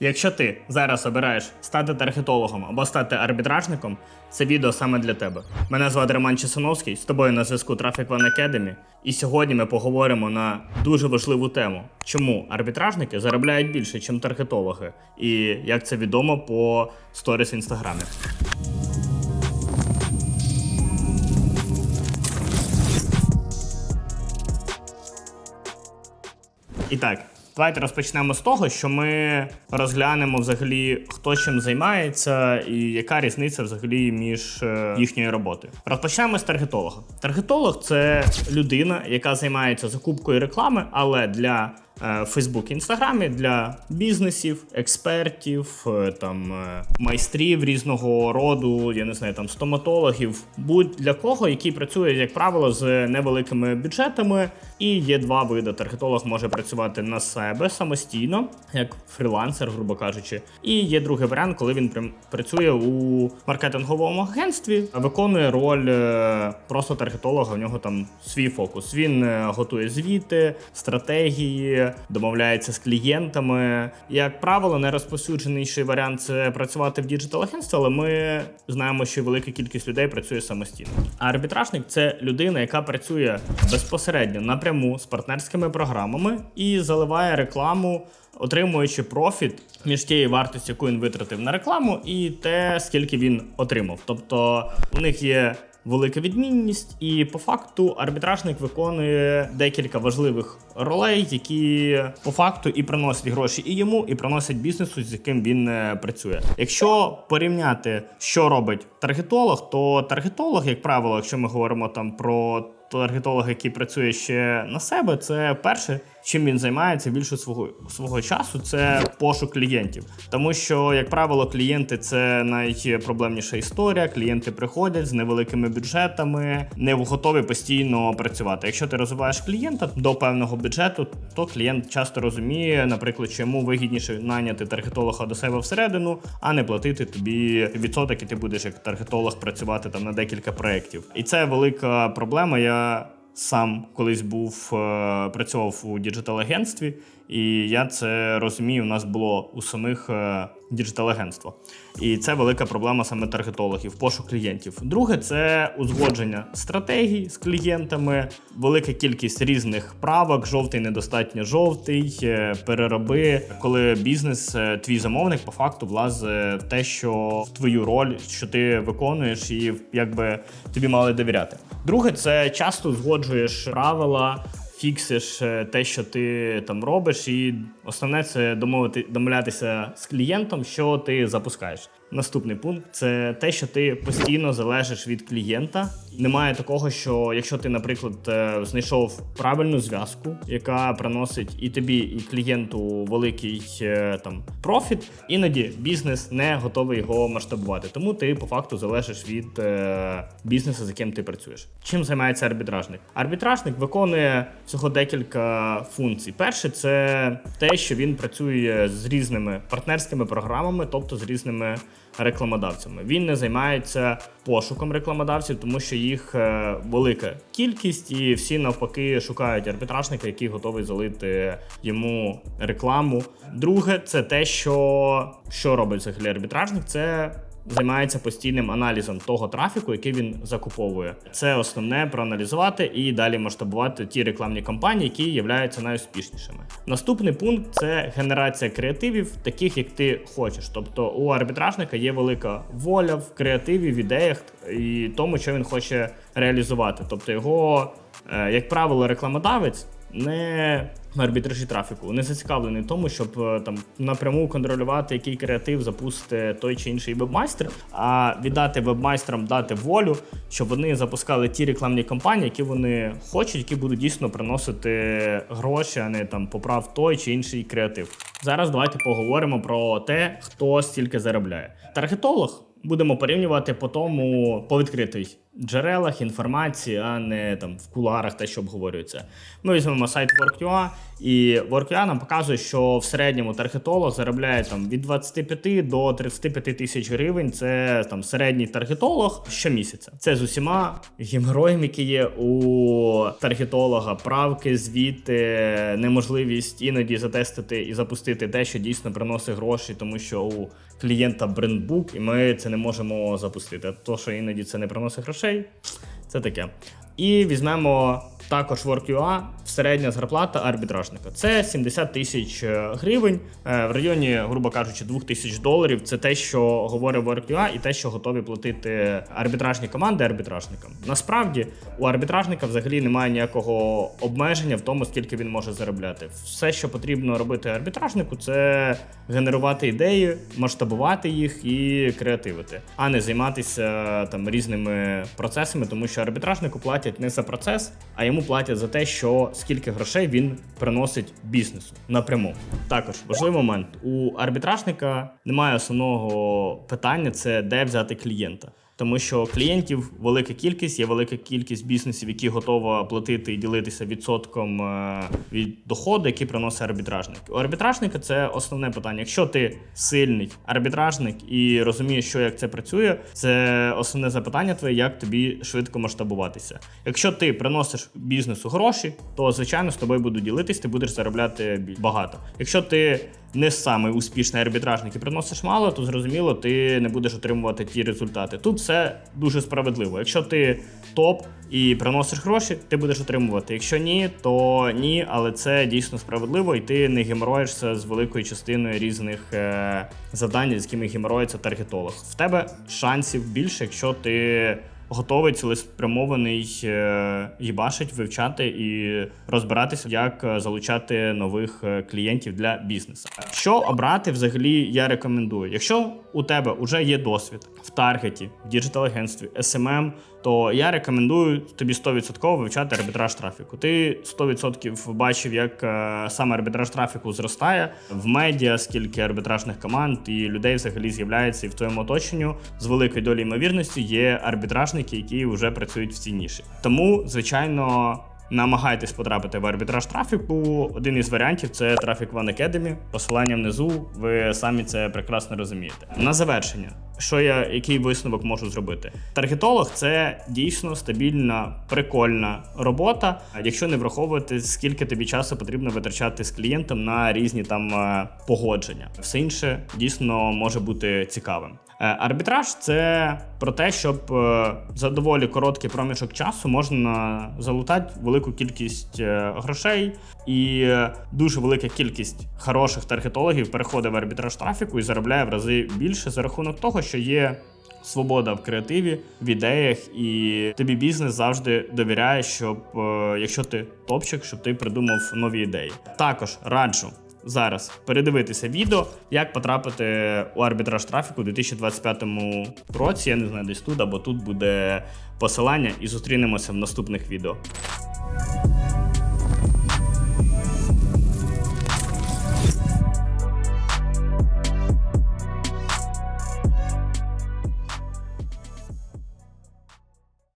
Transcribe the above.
Якщо ти зараз обираєш стати таргетологом або стати арбітражником, це відео саме для тебе. Мене звати Роман Чесановський, з тобою на зв'язку Traffic One Academy. І сьогодні ми поговоримо на дуже важливу тему: чому арбітражники заробляють більше, ніж таргетологи, і як це відомо по сторіс інстаграмі. І так, давайте розпочнемо з того, що ми розглянемо взагалі, хто чим займається і яка різниця взагалі між е, їхньою роботою. Розпочнемо з таргетолога. Таргетолог це людина, яка займається закупкою реклами, але для е, Facebook, Інстаграмі для бізнесів, експертів, е, там е, майстрів різного роду, я не знаю, там стоматологів, будь для кого, який працює, як правило, з невеликими бюджетами. І є два види. Таргетолог може працювати на себе самостійно, як фрілансер, грубо кажучи. І є другий варіант, коли він працює у маркетинговому агентстві, виконує роль е, просто таргетолога. У нього там свій фокус. Він готує звіти, стратегії, домовляється з клієнтами. Як правило, найрозповсюдженіший варіант це працювати в діджитал-агентстві, але ми знаємо, що велика кількість людей працює самостійно. А арбітражник це людина, яка працює безпосередньо напряму з партнерськими програмами і заливає рекламу. Отримуючи профіт між тією вартістю, яку він витратив на рекламу, і те, скільки він отримав. Тобто у них є велика відмінність, і по факту арбітражник виконує декілька важливих ролей, які по факту і приносять гроші і йому, і приносять бізнесу, з яким він е, працює. Якщо порівняти, що робить таргетолог, то таргетолог, як правило, якщо ми говоримо там про таргетолога, який працює ще на себе, це перше, чим він займається більше свого свого часу, це пошук клієнтів. Тому що, як правило, клієнти це найпроблемніша історія. Клієнти приходять з невеликими бюджетами, не готові постійно працювати. Якщо ти розвиваєш клієнта до певного бюджету, то клієнт часто розуміє, наприклад, що йому вигідніше наняти таргетолога до себе всередину, а не платити тобі відсоток, і ти будеш як таргетолог працювати там на декілька проєктів. І це велика проблема. Я сам колись був е, працював у діджитал-агентстві, і я це розумію. У нас було у самих е, діджитал-агентства. І це велика проблема саме таргетологів, пошук клієнтів. Друге, це узгодження стратегій з клієнтами, велика кількість різних правок, жовтий, недостатньо жовтий, е, перероби, коли бізнес, е, твій замовник по факту влазить те, що в твою роль, що ти виконуєш, і якби тобі мали довіряти. Друге, це часто узгоджуєш правила. Фіксиш е, те, що ти там робиш, і основне це домовити домовлятися з клієнтом, що ти запускаєш. Наступний пункт це те, що ти постійно залежиш від клієнта. Немає такого, що якщо ти, наприклад, е, знайшов правильну зв'язку, яка приносить і тобі, і клієнту великий е, там профіт, іноді бізнес не готовий його масштабувати. Тому ти по факту залежиш від е, бізнесу, з яким ти працюєш. Чим займається арбітражник? Арбітражник виконує всього декілька функцій. Перше, це те, що він працює з різними партнерськими програмами, тобто з різними рекламодавцями. Він не займається пошуком рекламодавців, тому що їх е, велика кількість, і всі навпаки шукають арбітражника, який готовий залити йому рекламу. Друге, це те, що, що робить взагалі арбітражник, це займається постійним аналізом того трафіку, який він закуповує. Це основне проаналізувати і далі масштабувати ті рекламні кампанії, які являються найуспішнішими. Наступний пункт це генерація креативів, таких як ти хочеш. Тобто у арбітражника є велика воля в креативі, в ідеях і тому, що він хоче реалізувати. Тобто його, е, як правило, рекламодавець не арбітражі трафіку не зацікавлений в тому, щоб е, там напряму контролювати, який креатив запустить той чи інший вебмайстер, а віддати вебмайстерам дати волю, щоб вони запускали ті рекламні кампанії, які вони хочуть, які будуть дійсно приносити гроші, а не там поправ той чи інший креатив. Зараз давайте поговоримо про те, хто стільки заробляє. Таргетолог будемо порівнювати по тому по відкритих джерелах інформації, а не там в куларах те, що обговорюється. Ми візьмемо сайт Work.ua, і Work.ua нам показує, що в середньому таргетолог заробляє там від 25 до 35 тисяч гривень. Це там середній таргетолог щомісяця. Це з усіма геморроями, які є у таргетолога, правки, звіти, неможливість іноді затестити і запустити те, що дійсно приносить гроші, тому що у клієнта брендбук, і ми це не можемо запустити. То, що іноді це не приносить грошей, це таке. І візьмемо також Work.ua, середня зарплата арбітражника. Це 70 тисяч е, гривень е, в районі, грубо кажучи, 2 тисяч доларів. Це те, що говорить Work.ua і те, що готові платити арбітражні команди арбітражникам. Насправді у арбітражника взагалі немає ніякого обмеження в тому, скільки він може заробляти. Все, що потрібно робити арбітражнику, це генерувати ідеї, масштабувати їх і креативити, а не займатися там різними процесами, тому що арбітражнику платять не за процес, а йому платять за те, що скільки грошей він приносить бізнесу напряму. Також важливий момент: у арбітражника немає основного питання: це де взяти клієнта. Тому що клієнтів велика кількість, є велика кількість бізнесів, які готова платити і ділитися відсотком е, від доходу, який приносить арбітражник. У арбітражника це основне питання. Якщо ти сильний арбітражник і розумієш, що як це працює, це основне запитання твоє, як тобі швидко масштабуватися. Якщо ти приносиш бізнесу гроші, то звичайно з тобою будуть ділитись, ти будеш заробляти багато. Якщо ти не самий успішний арбітражник і приносиш мало, то зрозуміло, ти не будеш отримувати ті результати. Тут все дуже справедливо. Якщо ти топ і приносиш гроші, ти будеш отримувати. Якщо ні, то ні, але це дійсно справедливо, і ти не геморроїшся з великою частиною різних е, завдань, з якими геморроїться таргетолог. В тебе шансів більше, якщо ти готовий цілеспрямований е, їбашить, вивчати і розбиратися, як е, залучати нових е, клієнтів для бізнесу. Що обрати взагалі я рекомендую. Якщо у тебе вже є досвід в таргеті, в діджитал-агентстві, SMM, то я рекомендую тобі 100% вивчати арбітраж трафіку. Ти 100% бачив, як е, саме арбітраж трафіку зростає в медіа, скільки арбітражних команд і людей взагалі з'являється і в твоєму оточенню з великою долею ймовірності є арбітражники, які вже працюють в цій ніші. Тому, звичайно. Намагайтесь потрапити в арбітраж трафіку. Один із варіантів це Traffic One Academy. Посилання внизу. Ви самі це прекрасно розумієте. На завершення, що я який висновок можу зробити? Таргетолог це дійсно стабільна, прикольна робота, якщо не враховувати, скільки тобі часу потрібно витрачати з клієнтом на різні там е, погодження. Все інше дійсно може бути цікавим. Е, Арбітраж це про те, щоб е, за доволі короткий проміжок часу можна залутати велику кількість е, грошей, і дуже велика кількість хороших таргетологів переходить в арбітраж трафіку і заробляє в рази більше за рахунок того, що є. Свобода в креативі, в ідеях, і тобі бізнес завжди довіряє, щоб е, якщо ти топчик, щоб ти придумав нові ідеї. Також раджу зараз передивитися відео, як потрапити у арбітраж трафіку у 2025 році. Я не знаю, десь тут або тут буде посилання, і зустрінемося в наступних відео.